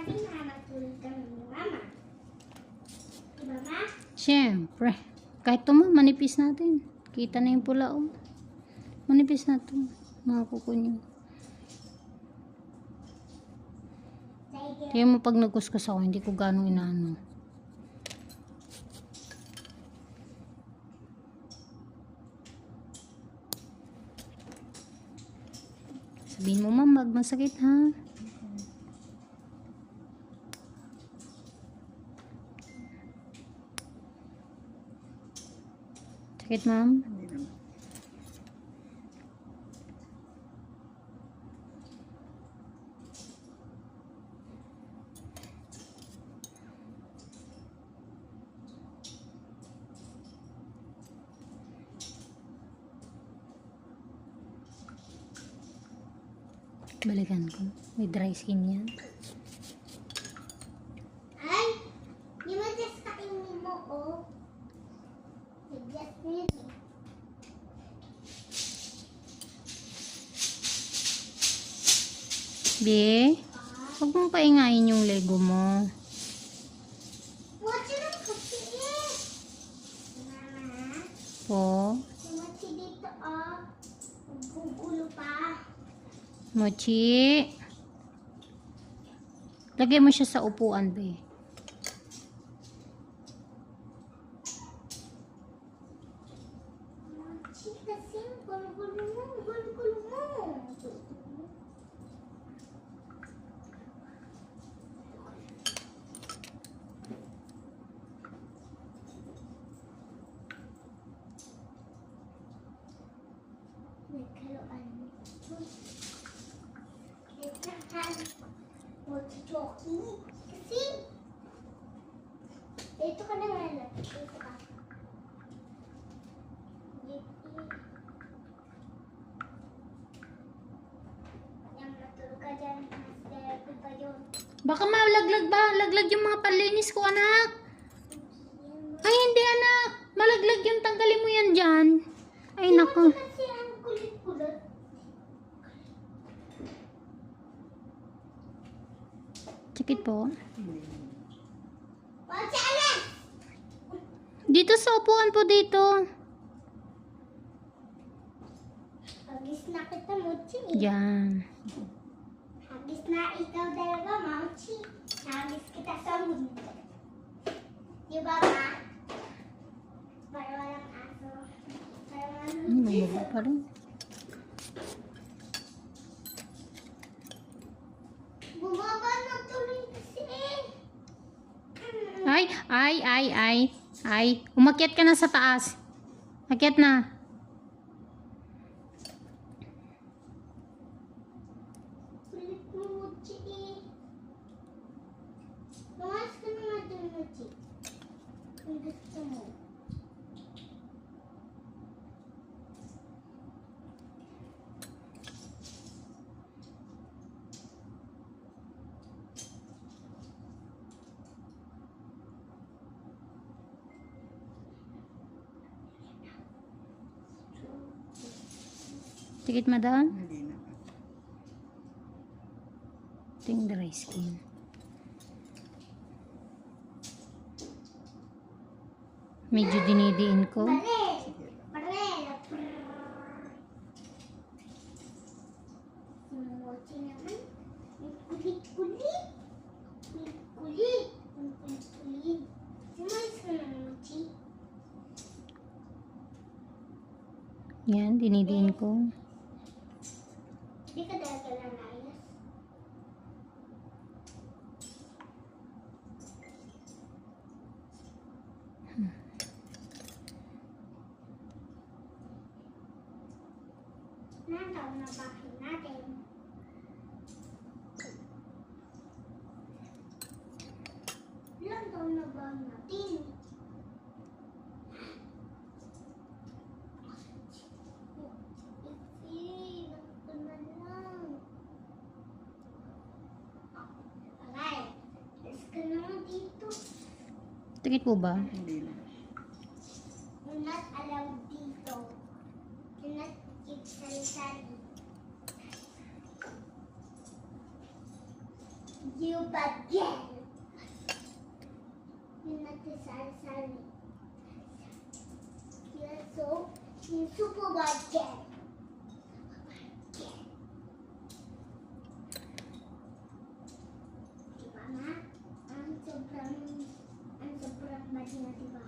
Sabi na matulog kami Mama. Diba, Ma? Siyempre. Kahit ito ma, manipis natin. Kita na yung pula oh. Manipis na ito. Mga. Sige. Tingnan mo pag nagkuskus ako, hindi ko ganong inaano. Sabihin mo, ma'am, masakit ha. Sakit, ma'am? Balikan ko. May dry skin yan. Ay! Mo just kainin mo, oh. Be, huwag mong paingayin yung Lego mo. Po, Watch dito, oh. Gugulo pa. mochi. Lagay mo siya sa upuan, be. Watch kasi, gulo-gulo mo, gulo-gulo mo. Nagkaroon. Nagkaroon. Watch jockey. Kasi, dito ka na nga lang. Dito ka. Dito. Yan, matulog ka dyan. Mas therapy pa yun. Baka malaglag ba? Laglag yung mga panlinis ko, anak. Ay, hindi, anak. Malaglag yung tanggalin mo yan dyan. Ay, nako. Kasi ang kulit-kulit. Sakit po. Watch alas! Dito sa upuan po dito. Hagis na kita, Mochi. Yan. Hagis na ikaw talaga, Mochi. Hagis kita sa mundo. Di ba, ma? Para walang aso. Para walang bumaba pa rin. Bumaba na tuloy kasi. Ay, ay, ay, ay. Ay, umakyat ka na sa taas. Akyat na. Kulit mo, Mochi eh. Lumas ka na nga dun, Mochi. Kung gusto mo. Tikit madam. Hindi na. Ito yung dry skin. Medyo dinidiin ko. Kulit-kulit. Kulit-kulit. Kulit-kulit. Yan, dinidiin ko. Hindi ka talaga lang ayos. Nantaw na bahay natin. Ilang taon na ba natin? Isi, ganito na lang. Alay, alis ka naman dito. Tikit po ba? Hindi na. You're not allowed dito. You're not keep sali-sali. You bad girl. You're not sorry, sorry. You're so, you're super bad girl. Girl. Diba na? Ang sobrang, ang sobrang bad na, diba?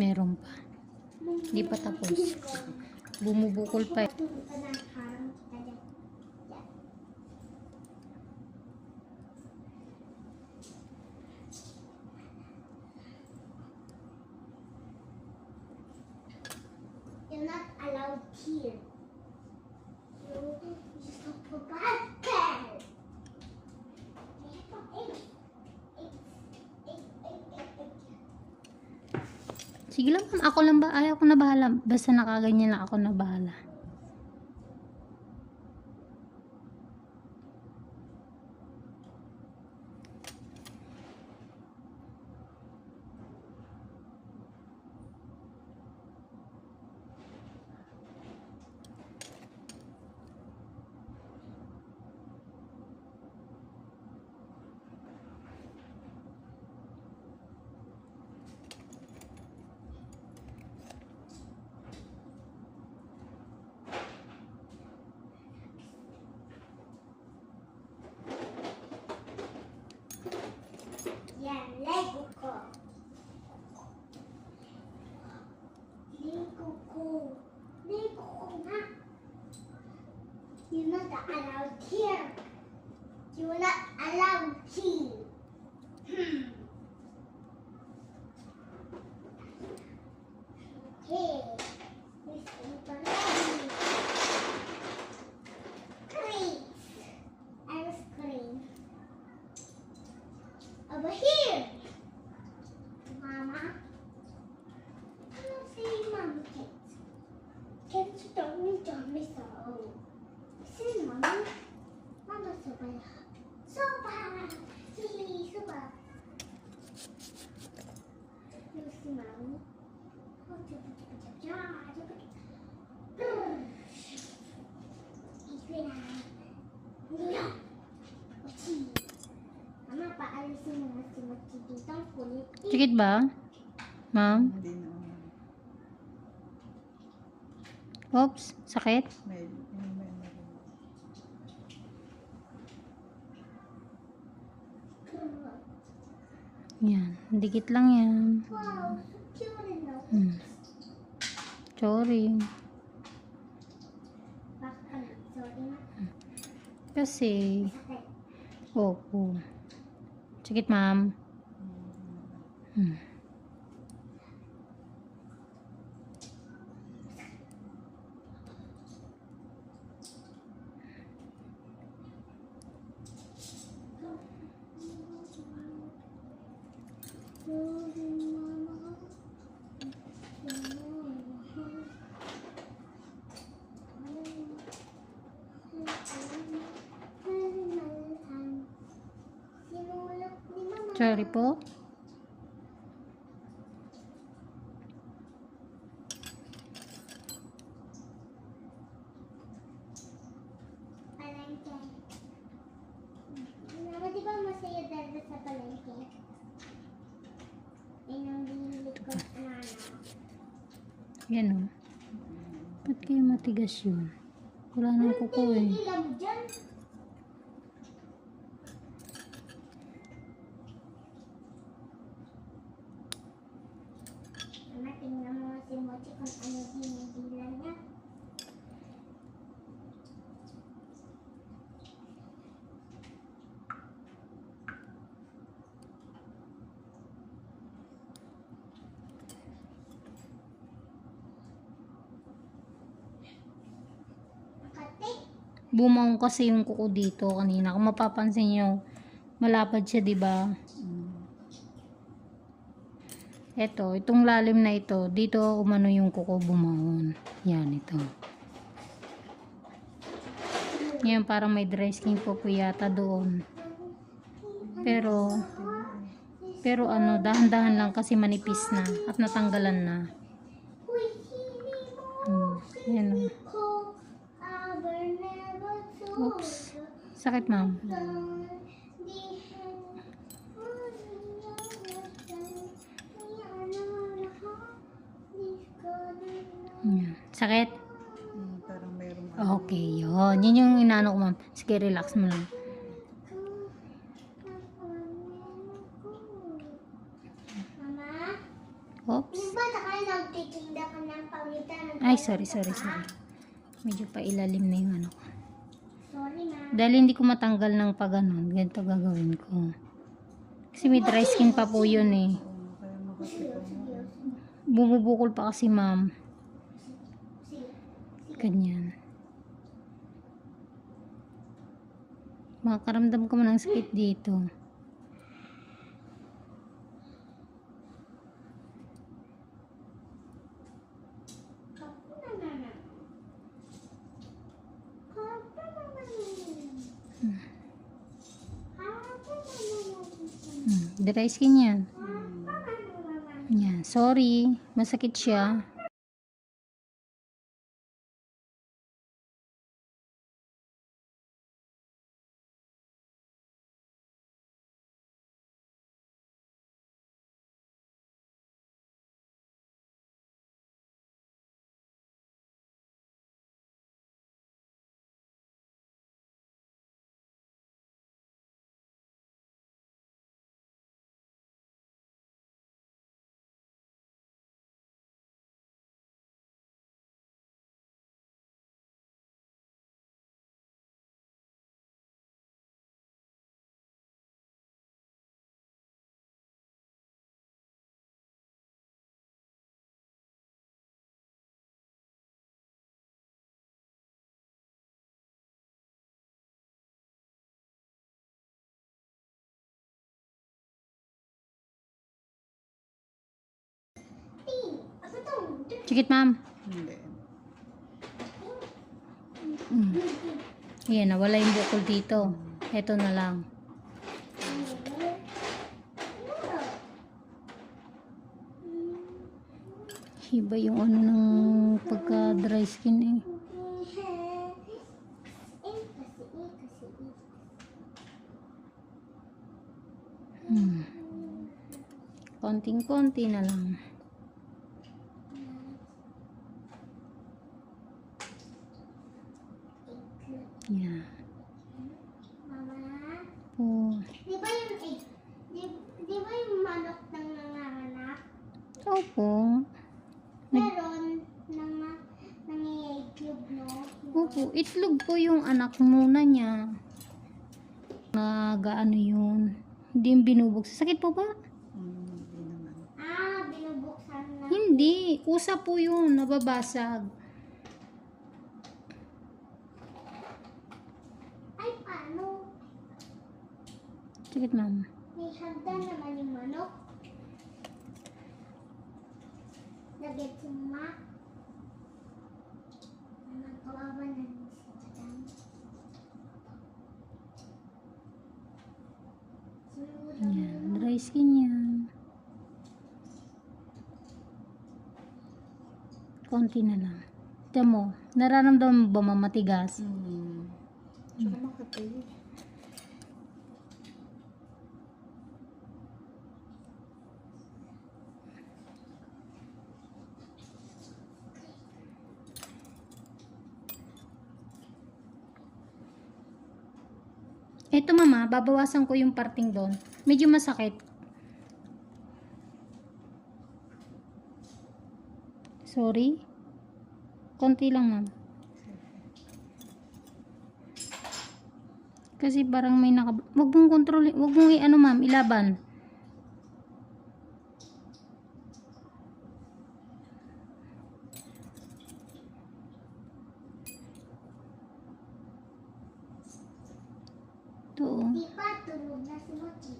Meron pa. Di pa tapos. Bumubukol pa. eh. You're not allowed here. You, you're so bad girl. Sige lang ma'am, ako lang ba? Ayaw ko na bahala. Basta nakaganyan lang ako na bahala. Not allowed here. You're not allowed here. Hmm. Okay. Over here. Sakit ba? Ma'am? Oops, sakit? Yan, dikit lang yan. Wow? Hmm. Sorry. Bakit? Sorry na. Kasi, Sakit ma'am. Hmm. Sinulog ni Mama. Sorry po. Palengke. Mama, di ba masaya dahil sa nana. Yan o. Ba't kayo matigas yun? Wala nang kuko eh. Tinigil mo dyan. Mama, tingnan mo si Mochi kung ano dinigilan niya. Makati. Bumaong kasi yung kuko dito kanina. Kung mapapansin nyo, malapad siya, di ba? Eto, itong lalim na ito, dito umano yung kuko bumahon. Yan, ito. Yan, parang may dry skin po po yata doon. Pero, Pero ano, dahan-dahan lang kasi manipis na at natanggalan na. Hmm. Yan o. Oops. Sakit ma'am. Sakit? Hmm, parang mayroong Okay, yun. Yun yung inaano ko ma'am. Sige, relax mo lang. Mama, Oops. di ba na kayo nagtitinda ka ng pawitan? Ay, sorry, sorry, sorry. Medyo pa ilalim na yung ano ko. Dahil hindi ko matanggal ng pag ano, ganito gagawin ko. Kasi may dry skin pa po yun eh. Bumubukol pa kasi ma'am. Ganyan. Makakaramdam ka mo ng sakit dito. Kapo na naman. Kapo na naman. Kapo na naman. Hmm, dry skin yan. Yan. Sorry. Masakit siya. Sikit ma'am. Hindi. Hmm. Yan, nawala yung bukol dito. Ito na lang. Iba yung ano ng pagka dry skin eh. Hmm. Konting-konti na lang. Yan. Mama, Po. di ba yung egg? Di, di ba yung manok nang nanganganak? Opo. Meron nang nangyayayklog, no? Opo. Itlog po yung anak muna niya. Nagaano yun. Hindi yung binubuksan. Sakit po ba? Hindi naman. Ah, binubuksan na. Hindi. Kusa po yun. Nababasag. Ay, paano? Sakit ma'am. May hagdan naman yung manok. Nagets mo, ma? Nagkawawa na si. Sinulang Yan. Dry skin yan. Konti na lang. Ito mo. Nararamdaman mo ba mamatigas? Hmm. Tsaka makati. Ito mama, babawasan ko yung parting doon. Medyo masakit. Sorry. Konti lang ma'am. Kasi parang may naka... Wag mong kontrol... Wag mong i-ano ma'am, ilaban. Ito. oh. Di pa, tulog na si Mochi.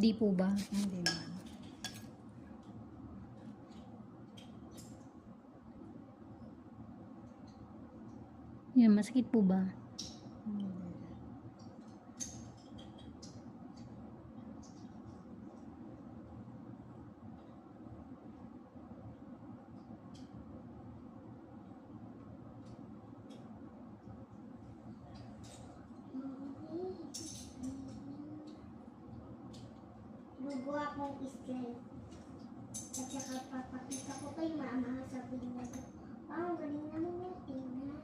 Humapdi po ba? Hindi naman. Yan, masakit po ba? Mama sabihin niya, oh, galing naman yung tingnan.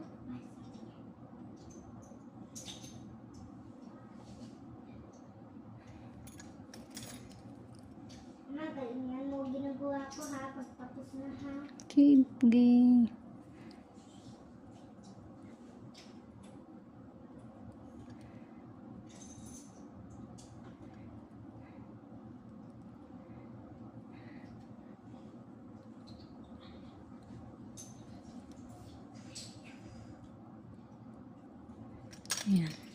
Ma, galingan mo ginagawa ko ha, pagtapos na ha. Sige. Ayan.